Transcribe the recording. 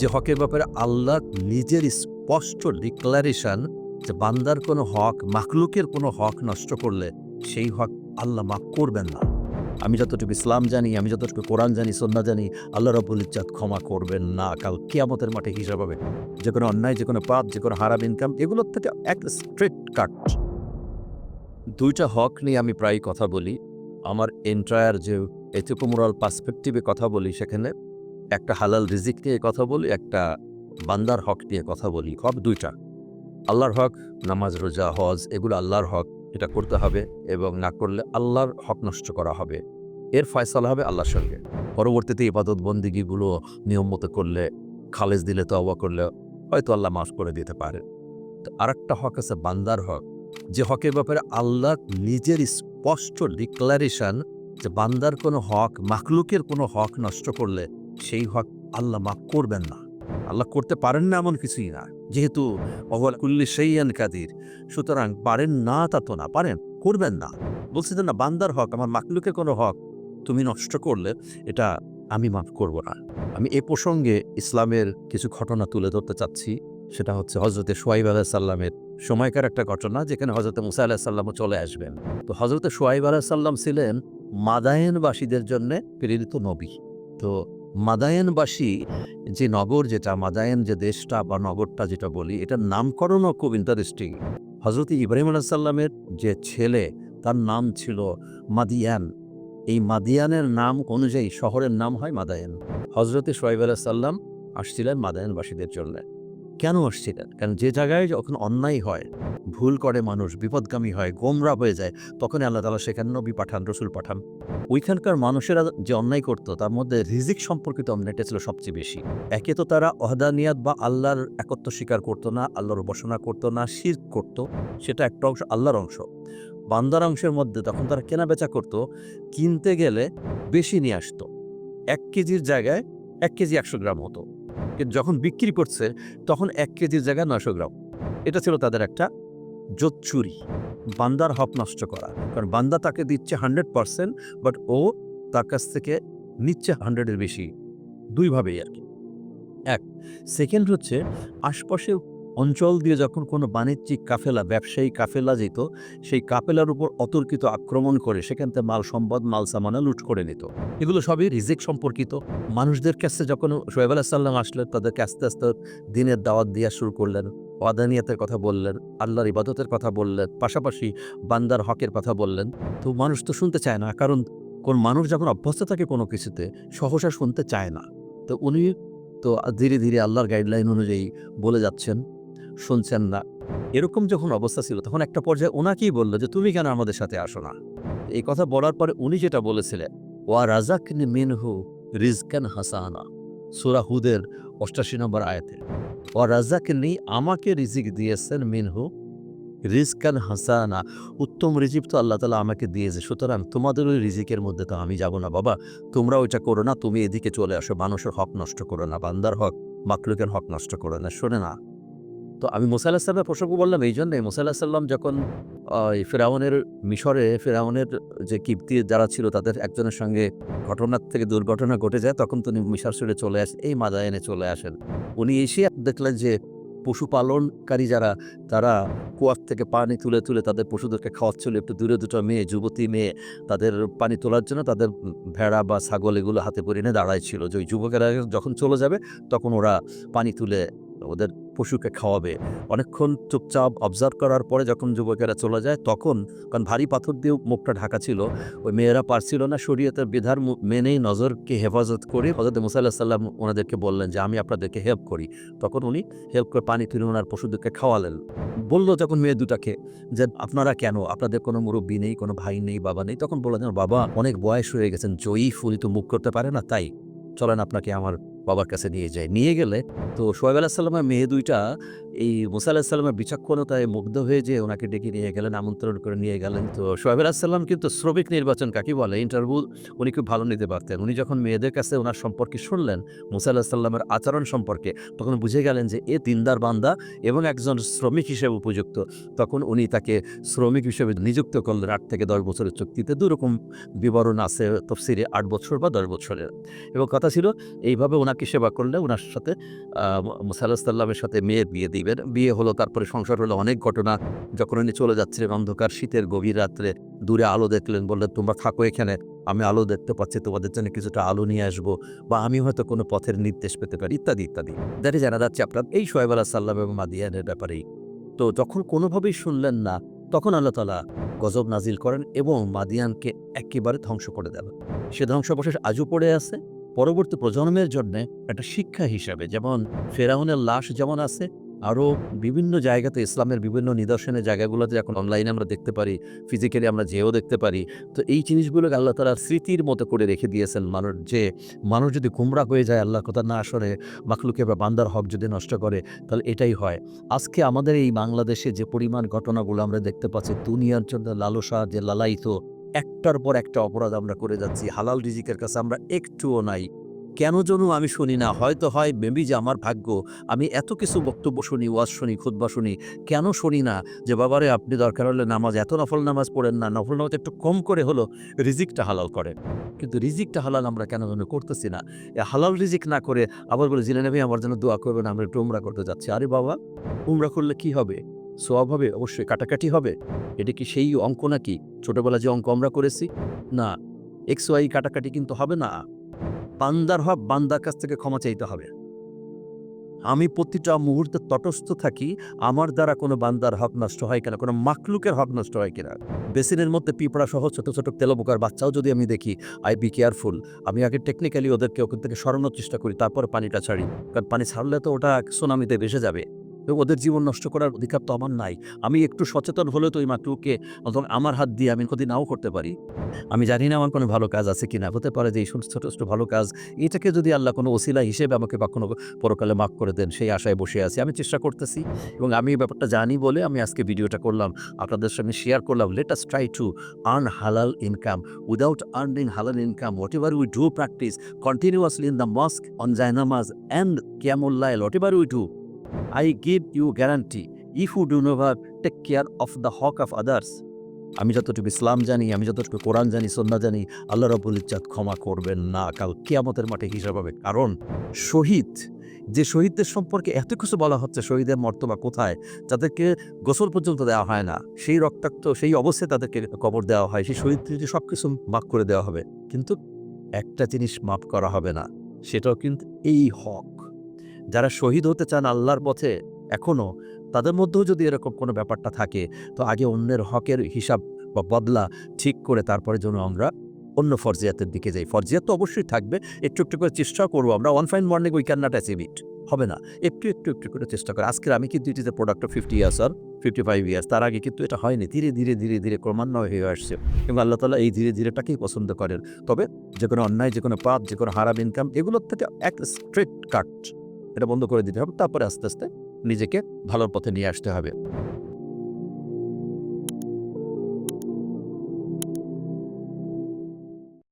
যে হকের ব্যাপারে আল্লাহ নিজের স্পষ্ট ডিক্লারেশন যে বান্দার কোনো হক, মাখলুকের কোনো হক নষ্ট করলে সেই হক আল্লাহ মাফ করবেন না। আমি যতটুকু ইসলাম জানি, আমি যতটুকু কোরআন জানি সন্না জানি, আল্লাহ রব্বুল ইজ্জাত ক্ষমা করবেন না। কাল কিয়ামতের মাঠে হিসাব হবে। যে কোনো অন্যায়, যে কোনো পাপ, যে কোনো হারাম ইনকাম এগুলোর থেকে এক স্ট্রেট কাট দুইটা হক নিয়ে আমি প্রায় কথা বলি। আমার এন্টায়ার যে এথিকোমোরাল পার্সপেক্টিভে কথা বলি সেখানে একটা হালাল রিজিক নিয়ে কথা বলি, একটা বান্দার হক নিয়ে কথা বলি, হক দুইটা। আল্লাহর হক, নামাজ, রোজা, হজ, এগুলো আল্লাহর হক, এটা করতে হবে এবং না করলে আল্লাহর হক নষ্ট করা হবে। এর ফয়সালা হবে আল্লাহর সঙ্গে। পরবর্তীতে ইবাদত বন্দিগিগুলো নিয়ম মতো করলে, খালেজ দিলে তো অবা করলে হয়তো আল্লাহ মাফ করে দিতে পারে আর একটা হক আছে বান্দার হক। যে হকের ব্যাপারে আল্লাহ নিজের স্পষ্ট ডিক্লারেশন যে বান্দার কোনো হক, মাখলুকের কোনো হক নষ্ট করলে সেই হক আল্লাহ মাফ করবেন না। আল্লাহ করতে পারেন না এমন কিছুই না। যেহেতু অবল কুল্লি সেইয়ান কাদির, সুতরাং পারেন না তা তো না, পারেন, করবেন না। বলছি না, বান্দার হক, আমার মাকলুকে কোনো হক তুমি নষ্ট করলে এটা আমি মাফ করব না। আমি এ প্রসঙ্গে ইসলামের কিছু ঘটনা তুলে ধরতে চাচ্ছি। সেটা হচ্ছে হজরতে সোয়াইব আলাহ সাল্লামের সময়কার একটা ঘটনা, যেখানে হজরতে মুসা আলাহ সাল্লামও চলে আসবেন। তো হজরতে সোয়াইব আলাহ সাল্লাম ছিলেন মাদায়েনবাসীদের জন্য প্রেরিত নবী। তো মাদায়েনবাসী যে নগর যেটা, মাদায়ন যে দেশটা বা নগরটা যেটা বলি, এটার নামকরণও খুব ইন্টারেস্টিং হজরত ইব্রাহিম আলাহাল্লামের যে ছেলে, তার নাম ছিল মাদিয়ান। এই মাদিয়ানের নাম অনুযায়ী শহরের নাম হয় মাদায়েন। হজরতে আলাহ সাল্লাম আসছিলেন মাদায়নবাসীদের জন্য। কেন আসছিলেন? কারণ যে জায়গায় যখন অন্যায় হয়, ভুল করে মানুষ, বিপদগামী হয়, গোমরা হয়ে যায় তখন আল্লাহ তালা সেখানে নবী পাঠান, রসুল পাঠান। ওইখানকার মানুষেরা যে অন্যায় করতো, তার মধ্যে রিজিক সম্পর্কিত অন্যায়টা ছিল সবচেয়ে বেশি। একে তো তারা অহদানিয়াত বা আল্লাহর একত্ব স্বীকার করতো না, আল্লাহর উপাসনা করতো না শির করত, সেটা একটা অংশ আল্লাহর অংশ। বান্দার অংশের মধ্যে তখন তারা কেনা বেচা করতো, কিনতে গেলে বেশি নিয়ে আসতো। এক কেজির জায়গায় এক কেজি একশো গ্রাম হতো। যখন বিক্রি করছে, তখন এক কেজির জায়গায় নয়শো গ্রাম। এটা ছিল তাদের একটা জোচ্চুরি বান্দার হপ নষ্ট করা। কারণ বান্দা তাকে দিচ্ছে হান্ড্রেড পারসেন্ট, বাট ও তার কাছ থেকে নিচ্ছে হান্ড্রেডের বেশি। দুইভাবেই আর কি। এক, সেকেন্ড হচ্ছে আশপাশের অঞ্চল দিয়ে যখন কোনো বাণিজ্যিক কাফেলা, ব্যবসায়ী কাফেলা যেত, সেই কাফেলার উপর অতর্কিত আক্রমণ করে সেখান থেকে মাল সম্পদ, মাল সামানা লুট করে নিত। এগুলো সবই রিজিক সম্পর্কিত। মানুষদের কাছে যখন সোহেব আলাহ সাল্লাম আসলেন, তাদেরকে আস্তে আস্তে দিনের দাওয়াত দেওয়া শুরু করলেন, ওয়াদানিয়াতের কথা বললেন, আল্লাহর ইবাদতের কথা বললেন, পাশাপাশি বান্দার হকের কথা বললেন। তো মানুষ তো শুনতে চায় না, কারণ কোন মানুষ যখন অভ্যস্ত থাকে কোনো কিছুতে, সহসা শুনতে চায় না। তো উনি তো ধীরে ধীরে আল্লাহর গাইডলাইন অনুযায়ী বলে যাচ্ছেন শুনছেন না। এরকম যখন অবস্থা ছিল, তখন একটা পর্যায়ে ওনাকেই বলল যে, তুমি কেন আমাদের সাথে আসো না? এই কথা বলার পরে উনি যেটা বলেছিলেন, ওয়া রাজাক মিনহু রিজকান হাসানা। সুরা হুদের অষ্টাশি নম্বর আয়াতে ও রাজাকনি আমাকে রিজিক দিয়েছেন মিনহু রিজকান হাসানা। উত্তম রিজিক তো আল্লাহ তালা আমাকে দিয়েছে, সুতরাং তোমাদের ওই রিজিকের মধ্যে তো আমি যাব না, বাবা। তোমরা ওইটা করো না, তুমি এদিকে চলে আসো। মানুষের হক নষ্ট করো না, বান্দার হক মাকলুকের হক নষ্ট করো না। শোনে না তো আমি মোসা সাল্লামের প্রসঙ্গ বললাম এই জন্যে মোসা সাল্লাম যখন ফেরাউনের মিশরে, ফেরাউনের যে কিপ্তি যারা ছিল, তাদের একজনের সঙ্গে ঘটনার থেকে দুর্ঘটনা ঘটে যায়, তখন তিনি মিশর ছেড়ে চলে আসেন এই মাদায়নে চলে আসেন। উনি এসে দেখলেন যে, পশুপালনকারী যারা, তারা কুয়ার থেকে পানি তুলে তুলে তাদের পশুদেরকে খাওয়াচ্ছিল, একটু দূরে দুটো মেয়ে, যুবতী মেয়ে, তাদের পানি তোলার জন্য তাদের ভেড়া বা ছাগল এগুলো হাতে পরে এনে দাঁড়ায় ছিল যে ওই যুবকেরা যখন চলে যাবে, তখন ওরা পানি তুলে ওদের পশুকে খাওয়াবে। অনেকক্ষণ চুপচাপ অবজার্ভ করার পরে যখন যুবকেরা চলে যায়, তখন কারণ ভারী পাথর দিয়ে মুখটা ঢাকা ছিল, ওই মেয়েরা পারছিল না, শরীয়তের বিধার মেনেই নজরকে হেফাজত করে হজরত মুসাল্লাহ সাল্লাম ওনাদেরকে বললেন যে, আমি আপনাদেরকে হেল্প করি। তখন উনি হেল্প করে পানি তুলে ওনার পশুদেরকে খাওয়ালেন। বলল যখন মেয়ে দুটাকে যে, আপনারা কেন? আপনাদের কোনো মুরব্বী নেই, কোনো ভাই নেই, বাবা নেই? তখন বললেন বাবা, অনেক বয়স হয়ে গেছেন, জয়ীফ, উনি তো মুখ করতে পারে না, তাই। চলেন আপনাকে আমার বাবার কাছে নিয়ে যায়। নিয়ে গেলে তো সোহেব আলাহ সাল্লামের মেয়ে দুইটা এই মুসা আলাহ সাল্লামের বিচক্ষণতায় মুগ্ধ হয়ে যে ওনাকে ডেকে নিয়ে গেলেন, আমন্ত্রণ করে নিয়ে গেলেন। তো সোহেব আলাহ সাল্লাম কিন্তু শ্রমিক নির্বাচন কাকে বলে? ইন্টারভিউ উনি খুব ভালো নিতে পারতেন। উনি যখন মেয়েদের কাছে ওনার সম্পর্কে শুনলেন, মুসা আল্লাহ সাল্লামের আচরণ সম্পর্কে, তখন বুঝে গেলেন যে এ তিনদার বান্দা এবং একজন শ্রমিক হিসেবে উপযুক্ত। তখন উনি তাকে শ্রমিক হিসেবে নিযুক্ত করলেন। আট থেকে দশ বছরের চুক্তিতে দুরকম বিবরণ আছে তফসিরে আট বছর বা দশ বছরের। এবং কথা ছিল, এইভাবে ওনাকে সেবা করলে ওনার সাথে মুসাল্লাহামের সাথে মেয়ের বিয়ে দিবেন। বিয়ে হলো, তারপরে সংসার হলো অনেক ঘটনা। যখন উনি চলে যাচ্ছিলেন অন্ধকার, শীতের গভীর রাত্রে, দূরে আলো দেখলেন, বললেন, তোমরা থাকো এখানে, আমি আলো দেখতে পাচ্ছি, তোমাদের জন্য কিছুটা আলো নিয়ে আসব বা আমি হয়তো কোনো পথের নির্দেশ পেতে পারি, ইত্যাদি ইত্যাদি। দ্যাট জানা যাচ্ছে আপনার এই সোহেব আল্লাহ সাল্লাম এবং মাদিয়ানের ব্যাপারেই তো যখন কোনোভাবেই শুনলেন না, তখন আল্লাহ তালা গজব নাজিল করেন এবং মাদিয়ানকে একেবারে ধ্বংস করে দেন। সে ধ্বংসাবশেষ আজও পড়ে আছে। পরবর্তী প্রজন্মের জন্য একটা শিক্ষা হিসাবে, যেমন ফেরাউনের লাশ যেমন আছে আরও বিভিন্ন জায়গাতে ইসলামের বিভিন্ন নিদর্শনের জায়গাগুলোতে এখন অনলাইনে আমরা দেখতে পারি ফিজিক্যালি আমরা যেও দেখতে পারি। তো এই জিনিসগুলোকে আল্লাহ তালা স্মৃতির মতো করে রেখে দিয়েছেন মানুষ, যে মানুষ যদি গুমরা হয়ে যায় আল্লাহ কথা না আসরে মাখলুকে বা বান্দার হক যদি নষ্ট করে, তাহলে এটাই হয়। আজকে আমাদের এই বাংলাদেশে যে পরিমাণ ঘটনাগুলো আমরা দেখতে পাচ্ছি, দুনিয়ার জন্য লালসা যে লালায়িত, একটার পর একটা অপরাধ আমরা করে যাচ্ছি, হালাল রিজিকের কাছে আমরা একটুও নাই। কেন যেন আমি শুনি না? হয়তো হয় মেবি যে আমার ভাগ্য। আমি এত কিছু বক্তব্য শুনি, ওয়াজ শুনি খুদ্া শুনি, কেন শুনি না? যে বাবারে, আপনি দরকার হলে নামাজ, এত নফল নামাজ পড়েন না। নফল নামাজ একটু কম করে হলো রিজিকটা হালাল করেন কিন্তু রিজিকটা হালাল আমরা কেন যেন করতেছি না। হালাল রিজিক না করে আবার বলে, জেনে নেবে, আমার জন্য দোয়া করবেন, আমরা একটু উমরা করতে যাচ্ছি। আরে বাবা, উমরা করলে কি হবে? সোয়াব হবে? অবশ্যই কাটাকাটি হবে। এটা কি সেই অঙ্ক নাকি? ছোটবেলা যে অঙ্ক আমরা করেছি? না, এক্স, ওয়াই কাটাকাটি কিন্তু হবে না। বান্দার হক বান্দার কাছ থেকে ক্ষমা চাইতে হবে। আমি প্রতিটা মুহূর্তে তটস্থ থাকি, আমার দ্বারা কোনো বান্দার হক নষ্ট হয় কিনা, কোনো মাকলুকের হক নষ্ট হয় কিনা। বেসিনের মধ্যে পিঁপড়া সহ ছোটো ছোট তেলবোকার বাচ্চাও যদি আমি দেখি, আই বি কেয়ারফুল। আমি আগে টেকনিক্যালি ওদেরকে ওখান থেকে সরানোর চেষ্টা করি, তারপর পানিটা ছাড়ি। কারণ পানি ছাড়লে তো ওটা সোনামিতে ভেসে যাবে। ওদের জীবন নষ্ট করার অধিকার তো আমার নাই। আমি একটু সচেতন হলে তো ওই মাকলুককে আমার হাত দিয়ে আমি ক্ষতি নাও করতে পারি। আমি জানি না আমার কোনো ভালো কাজ আছে কি না হতে পারে যে এই ছোট ছোট ভালো কাজ, এটাকে যদি আল্লাহ কোনো ওসিলা হিসেবে আমাকে বা কোনো পরকালে মাফ করে দেন, সেই আশায় বসে আছি। আমি চেষ্টা করতেছি এবং আমি ব্যাপারটা জানি বলে আমি আজকে ভিডিওটা করলাম। আপনাদের সঙ্গে শেয়ার করলাম। Let us try to earn halal income without earning halal income whatever we do practice continuously in the mosque on জায়নামাজ and কিয়ামুল্লাহ whatever we do I give you guarantee, if you do never take care of the hawk of others. আমি যতটুকু ইসলাম জানি, আমি যতটুকু কোরআন জানি সন্না জানি, আল্লাহ রবুল ইচ্ছাদ ক্ষমা করবেন না। কাল কেয়ামতের মাঠে হিসাব হবে। কারণ শহীদ, যে শহীদদের সম্পর্কে এত কিছু বলা হচ্ছে, শহীদের মর্তবা কোথায়? যাদেরকে গোসল পর্যন্ত দেওয়া হয় না। সেই রক্তাক্ত, সেই অবস্থায় তাদেরকে কবর দেওয়া হয়। সেই শহীদ যদি সব কিছু মাফ করে দেওয়া হবে। কিন্তু একটা জিনিস মাফ করা হবে না, সেটাও কিন্তু এই হক। যারা শহীদ হতে চান আল্লাহর পথে এখনও তাদের মধ্যেও যদি এরকম কোনো ব্যাপারটা থাকে, তো আগে অন্যের হকের হিসাব বা বদলা ঠিক করে তারপরে যেন আমরা অন্য ফরজিয়াতের দিকে যাই। ফরজিয়াত তো অবশ্যই থাকবে। একটু একটু করে চেষ্টা করব আমরা। One fine morning we can not achieve it হবে না। একটু একটু একটু করে চেষ্টা করে। আজকে আমি কিন্তু it is a product of fifty years R fifty five years তার আগে কিন্তু এটা হয়নি। ধীরে ধীরে ধীরে ধীরে ক্রমান্বয় হয়ে আসছে। এবং আল্লাহ তালা এই ধীরে ধীরেটাকেই পছন্দ করেন। তবে যে কোনো অন্যায়, যে কোনো পাপ, যে কোনো হারাম ইনকাম এগুলোর থেকে এক স্ট্রেট কাট এটা বন্ধ করে দিতে হবে। তারপরে আস্তে আস্তে নিজেকে ভালোর পথে নিয়ে আসতে হবে।